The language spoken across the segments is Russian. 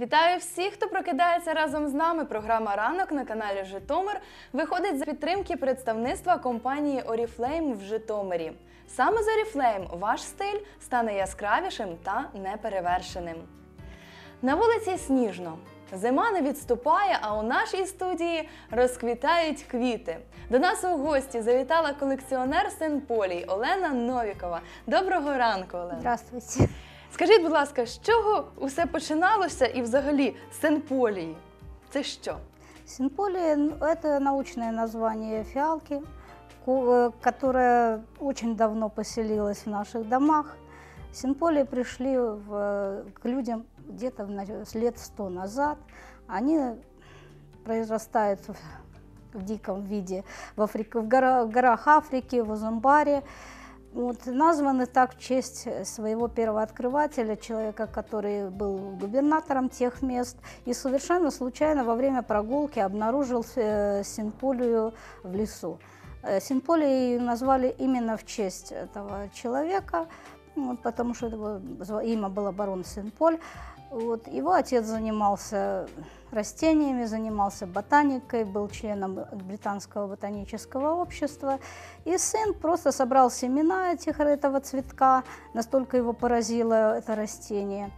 Вітаю всіх, хто прокидається разом з нами. Програма Ранок на каналі Житомир виходить за підтримки представництва компанії Oriflame в Житомирі. Саме з Oriflame ваш стиль стане яскравішим та неперевершеним. На вулиці сніжно. Зима не відступає, а у нашій студії розквітають квіти. До нас у гості завітала колекціонер Сен-Полій Олена Новікова. Доброго ранку, Олена. Здравствуйте. Скажіть, будь ласка, з чого усе починалося і взагалі Сен-Полії? Це що? Синполия ну, – это научное название фиалки, ко- э, которая очень давно поселилась в наших домах. Синполии пришли в, э, к людям где-то в на- лет сто назад. Они произрастают в, в диком виде в, Африке, в, гора- в горах Африки, в Узумбаре. Вот, названы так в честь э, своего первооткрывателя, человека, который был губернатором тех мест, и совершенно случайно во время прогулки обнаружил э, синполию в лесу. Э, Синполией назвали именно в честь этого человека, вот, потому что его имя было барон Синполь. Вот, его отец занимался растениями, занимался ботаникой, был членом британского ботанического общества. И сын просто собрал семена этих, этого цветка, настолько его поразило это растение.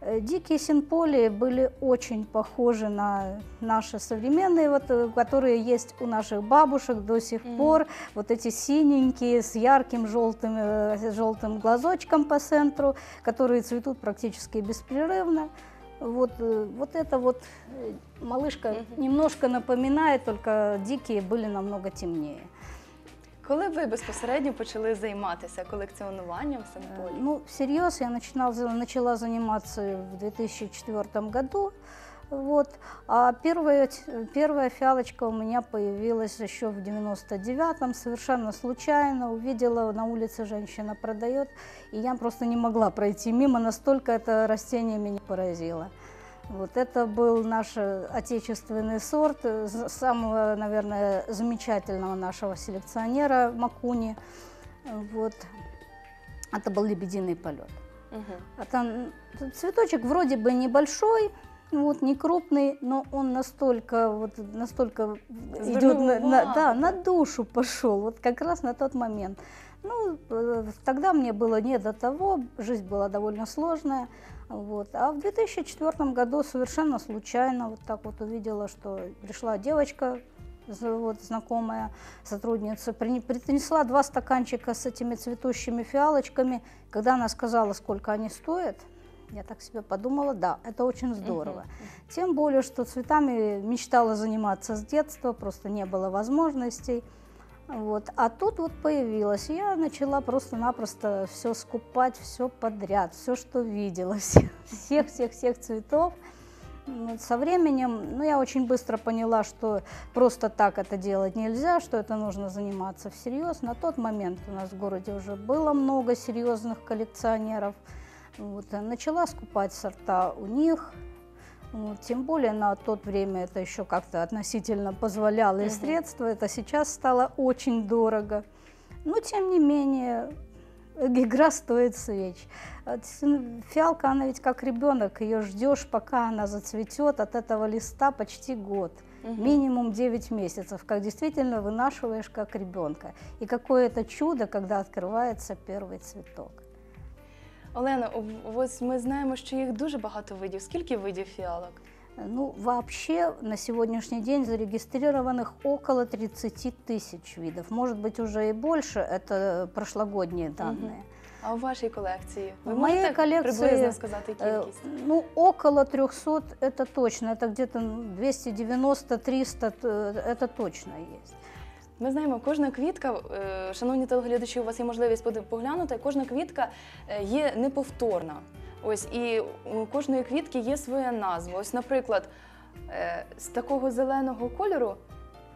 Э, Дикие синполии были очень похожи на наши современные, вот, э, которые есть у наших бабушек до сих Мгм. пор. Вот эти синенькие с ярким желтым, э, желтым глазочком по центру, которые цветут практически беспрерывно. Вот, вот это вот малышка Мгм. немножко напоминает, только дикие были намного темнее. Коли ви безпосередньо почали займатися колекціонуванням Э, Сен-Полі? Ну, всерьез я начинал, начала заниматься в 2004 году. Вот. А первая, первая фиалочка у меня появилась еще в 99-м, совершенно случайно. Увидела на улице женщина продает, и я просто не могла пройти мимо, настолько это растение меня поразило. Вот это был наш э, отечественный сорт, э, самого, наверное, замечательного нашего селекционера Макуни. Вот. Это был лебединый полет. Угу. Это т- цветочек вроде бы небольшой, вот, не крупный, но он настолько, вот, настолько идет на, на- да, на душу пошел, вот как раз на тот момент. Ну, э, тогда мне было не до того, жизнь была довольно сложная. Вот. А в 2004 году совершенно случайно вот так вот увидела, что пришла девочка, вот, знакомая сотрудница, принесла два стаканчика с этими цветущими фиалочками. Когда она сказала, сколько они стоят, я так себе подумала, да, это очень здорово. Тем более, что цветами мечтала заниматься с детства, просто не было возможностей. Вот. А тут вот появилась. Я начала просто-напросто все скупать, все подряд, все, что видела, всех-всех-всех цветов. Вот Со временем, ну, я очень быстро поняла, что просто так это делать нельзя, что это нужно заниматься всерьез. На тот момент у нас в городе уже было много серьезных коллекционеров. Вот, начала скупать сорта у них. Вот, тем более на то время это еще как-то относительно позволяло и средства. Это сейчас стало очень дорого. Но тем не менее, э, игра стоит свеч. А Фиалка, она ведь как ребенок, ее ждешь, пока она зацветет от этого листа почти год. Минимум 9 месяцев, как действительно вынашиваешь как ребенка. И какое это чудо, когда открывается первый цветок. Олена, ов- ось ми знаємо, що їх дуже багато видів. Скільки видів фіалок? Ну, вообще на сегодняшний день зарегистрированных около 30 тысяч видов. Может быть, уже и больше, это прошлогодние данные. А у вашій колекції? Ви В моїй можете колекції, приблизно сказати Э, кількість? Ну, около 300 это точно, это где-то 290-300, т- это точно есть. Ми знаємо, кожна квітка, е, шановні телеглядачі, у вас є можливість поглянути. Кожна квітка е, є неповторна. Ось і у кожної квітки є своя назва. Ось, наприклад, е, з такого зеленого кольору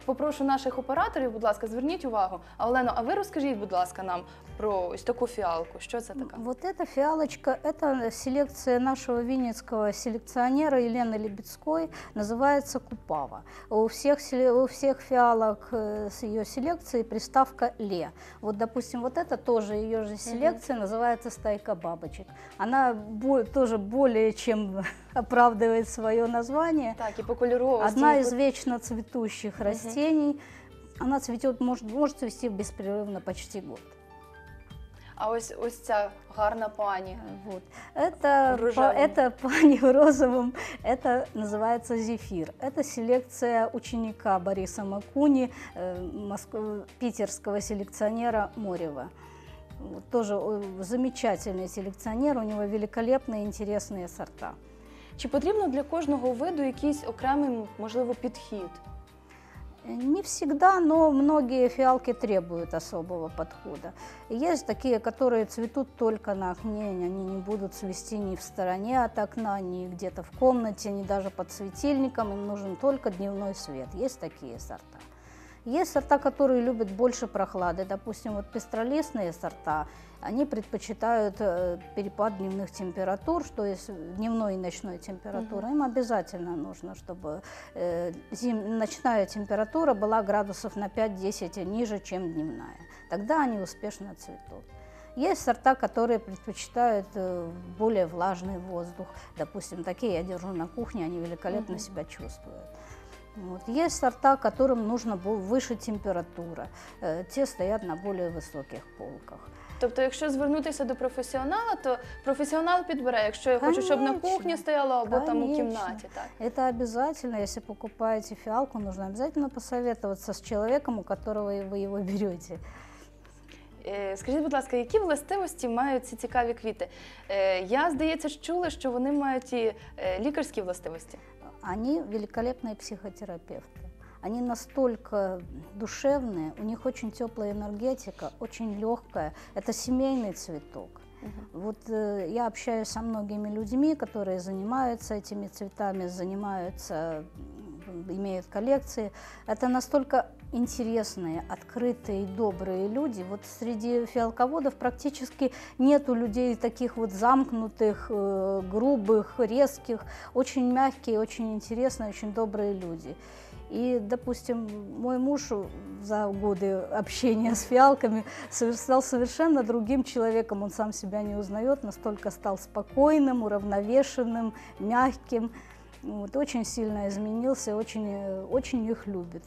попрошу наших операторів, будь ласка, зверніть увагу. А Олено, а ви розкажіть, будь ласка, нам про ось таку фіалку. Що це така? Вот эта фиалочка, это селекция нашего винницкого селекционера Елены Лебедской, называется Купава. У всех, селе- у всех фиалок э, с ее селекцией приставка «ле». Вот, допустим, вот это тоже ее же селекция, называется «стайка бабочек». Она бо- тоже более чем оправдывает свое название. Так, і по кольоровості. Одна і из по- вечно цветущих растений. Она цветет, может, может цвести беспрерывно почти год. А ось ось ця гарна пані. Вот. Это, В по- рожевом. это пани в розовом, это называется зефир. Это селекция ученика Бориса Макуни, э, моск- питерского селекционера Морева. Вот, тоже э, замечательный селекционер, у него великолепные интересные сорта. Чи потрібно для кожного виду якийсь окремий, можливо, підхід? Не всегда, но многие фиалки требуют особого подхода. Есть такие, которые цветут только на окне, они не будут цвести ни в стороне от окна, ни где-то в комнате, ни даже под светильником, им нужен только дневной свет. Есть такие сорта. Есть сорта, которые любят больше прохлады. Допустим, вот пестролистные сорта, они предпочитают э, перепад дневных температур, что есть дневной и ночной температуры. Им обязательно нужно, чтобы э, зим- ночная температура была градусов на 5-10 ниже, чем дневная. Тогда они успешно цветут. Есть сорта, которые предпочитают э, более влажный воздух. Допустим, такие я держу на кухне, они великолепно Мгм. себя чувствуют. Вот. Есть сорта, которым нужно бо- выше температура. Э, Те стоят на более высоких полках. Тобто, якщо звернутися до професіонала, то професіонал підбере, якщо я хочу, щоб на Конечно. кухні стояло або там у Конечно. кімнаті. Так. Это обязательно, если покупаете фиалку, нужно обязательно посоветоваться с человеком, у которого вы его берете. Е, Скажіть, будь ласка, які властивості мають ці цікаві квіти? Е, Я, здається, ж чула, що вони мають і е, лікарські властивості. Они великолепные психотерапевты. Они настолько душевные, у них очень теплая энергетика, очень легкая. Это семейный цветок. Вот э, я общаюсь со многими людьми, которые занимаются этими цветами, занимаются, имеют коллекции. Это настолько интересные, открытые добрые люди. Вот среди фиалководов практически нету людей таких вот замкнутых, э, грубых, резких, очень мягкие, очень интересные, очень добрые люди. И, допустим, мой муж за годы общения с фиалками стал совершенно другим человеком. Он сам себя не узнает, настолько стал спокойным, уравновешенным, мягким. Вот, очень сильно изменился, очень, э, очень их любит.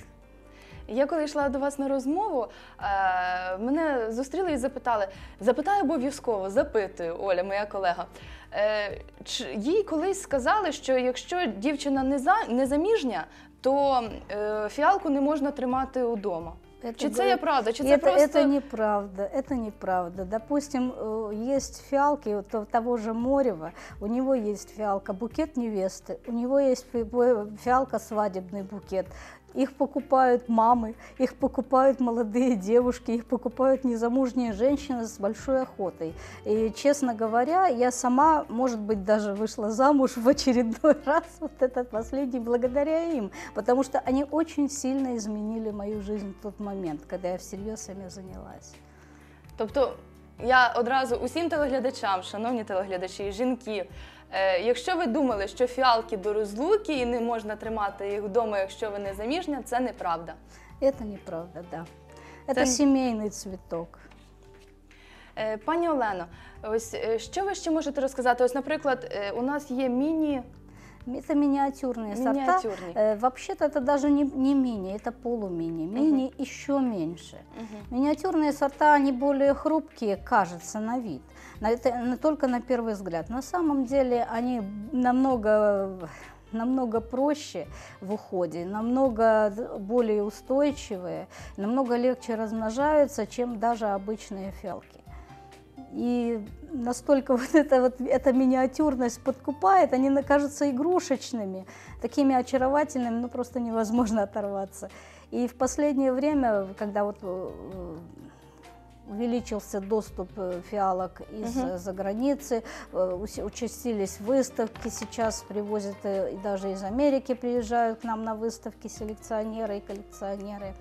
Я коли йшла до вас на розмову, е, мене зустріли і запитали: запитаю обов'язково, запитую, Оля, моя колега. Е, чи- їй колись сказали, що якщо дівчина не, за, не заміжня, то е, фіалку не можна тримати вдома. Это Чи це говорит- є правда? Чи це это, просто это неправда, это неправда. Допустим, э, есть фиалки вот у того же Морева, у него есть фиалка букет невесты, у него есть фи- бо- фиалка свадебный букет. Их покупают мамы, их покупают молодые девушки, их покупают незамужние женщины с большой охотой. И, честно говоря, я сама, может быть, даже вышла замуж в очередной раз, вот этот последний, благодаря им, потому что они очень сильно изменили мою жизнь в тот момент, когда я всерьез ими занялась. Тобто я одразу усім телеглядачам, шановні телеглядачі, жінки. е, Якщо ви думали, що фіалки до розлуки і не можна тримати їх вдома, якщо ви не заміжня, це неправда. Это неправда, да. Это Это- семейный цветок. Е, Пані Олено, ось е, що ви ще можете розказати? Ось, наприклад, е, у нас є міні Это миниатюрные сорта. мініатюрні. Э, Вообще-то это даже не, не мини, это полумини. Мини еще меньше. Мгм. Миниатюрные сорта, они более хрупкие, кажется, на вид. На это, на- только на первый взгляд. На самом деле они намного намного проще в уходе, намного более устойчивые, намного легче размножаются, чем даже обычные фиалки. И настолько вот эта вот эта миниатюрность подкупает, они кажутся игрушечными, такими очаровательными, ну просто невозможно оторваться. И в последнее время, когда вот э, увеличился доступ э, фиалок из Мгм. э, за границы, участились выставки, сейчас привозят и даже из Америки приезжают к нам на выставки селекционеры и коллекционеры.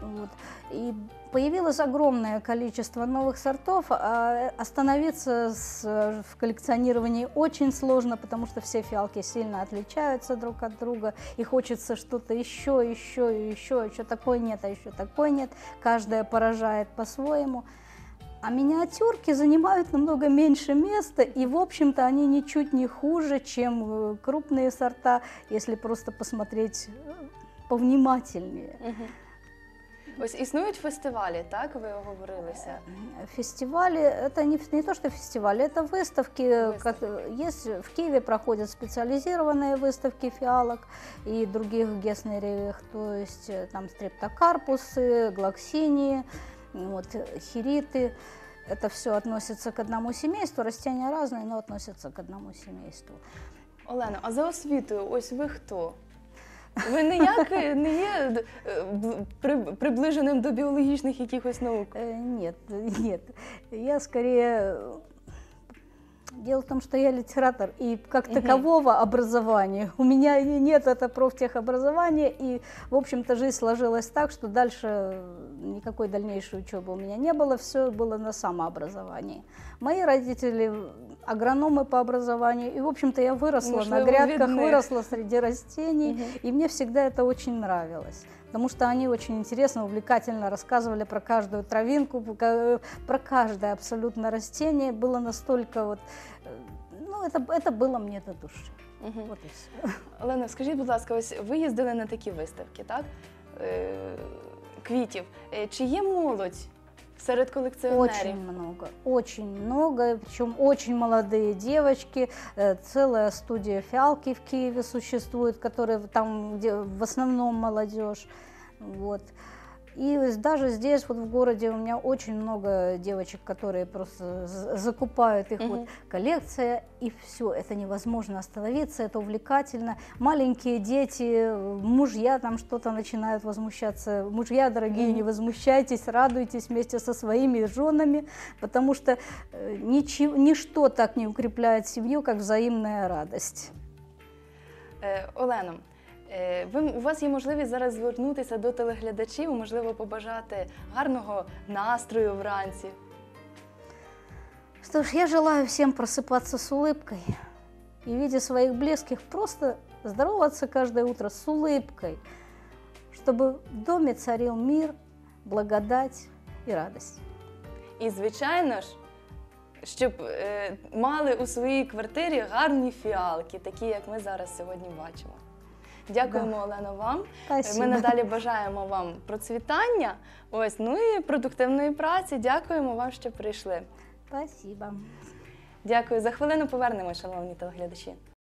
Вот. И появилось огромное количество новых сортов, а остановиться с, э, в коллекционировании очень сложно, потому что все фиалки сильно отличаются друг от друга, и хочется что-то еще, еще еще, еще такой нет, а еще такой нет, каждая поражает по-своему. А миниатюрки занимают намного меньше места, и, в общем-то, они ничуть не хуже, чем э, крупные сорта, если просто посмотреть э, повнимательнее. Мгм. Ось існують фестивалі, так? Ви оговорилися. Фестивали, это не, не то, что фестивали, это выставки. Выставки. кот- Есть в Киеве проходят специализированные выставки фиалок и других геснериевых, то есть э, там стрептокарпусы, глоксинии, вот, э, хириты. Это все относится к одному семейству, растения разные, но относятся к одному семейству. Олено, а за освітою, ось ви хто? Ви ніяк не є д- е, бл- при- приближеним до біологічних якихось наук. Э, Нет, нет. Я скорее... Дело в том, что я литератор, и как такового образования у меня нет, это профтехобразование, и, в общем-то, жизнь сложилась так, что дальше никакой дальнейшей учебы у меня не было, все было на самообразовании. Мои родители агрономы по образованию, и, в общем-то, я выросла на Можливо, грядках, видны. выросла среди растений, Мгм. и мне всегда это очень нравилось Потому что они очень интересно, увлекательно рассказывали про каждую травинку, ка- про каждое абсолютно растение. Было настолько вот... э, Ну, это, это было мне до души. Мгм. Вот и все. Олено, скажіть, будь ласка, ось ви їздили на такі виставки, так? Е, квітів. Е, Чи є молодь серед колекціонерів? Очень много, очень много, причем очень молодые девочки. Э, Целая студия фиалки в Киеве существует, которая там, где в основном молодежь. Вот. И даже здесь, вот в городе, у меня очень много девочек, которые просто закупают их. Вот Мгм. коллекция, и все, это невозможно остановиться, это увлекательно. Маленькие дети, э, мужья там что-то начинают возмущаться. Мужья, дорогие, Мгм. не возмущайтесь, радуйтесь вместе со своими женами, потому что э, ничего, ничто так не укрепляет семью, как взаимная радость. Е, Олено, ви, у вас є можливість зараз звернутися до телеглядачів, можливо, побажати гарного настрою вранці. Что ж, я желаю всем просыпаться с улыбкой и, видя своих близких, просто здороваться каждое утро с улыбкой, чтобы в доме царил мир, благодать и радость. І, звичайно ж, щоб е, мали у своїй квартирі гарні фіалки, такі, як ми зараз сьогодні бачимо. Дякуємо, Олено, вам. Спасибо. Ми надалі бажаємо вам процвітання. Ось, ну і продуктивної праці. Дякуємо вам, що прийшли. Спасибо. Дякую. За хвилину Повернемо, шановні телеглядачі.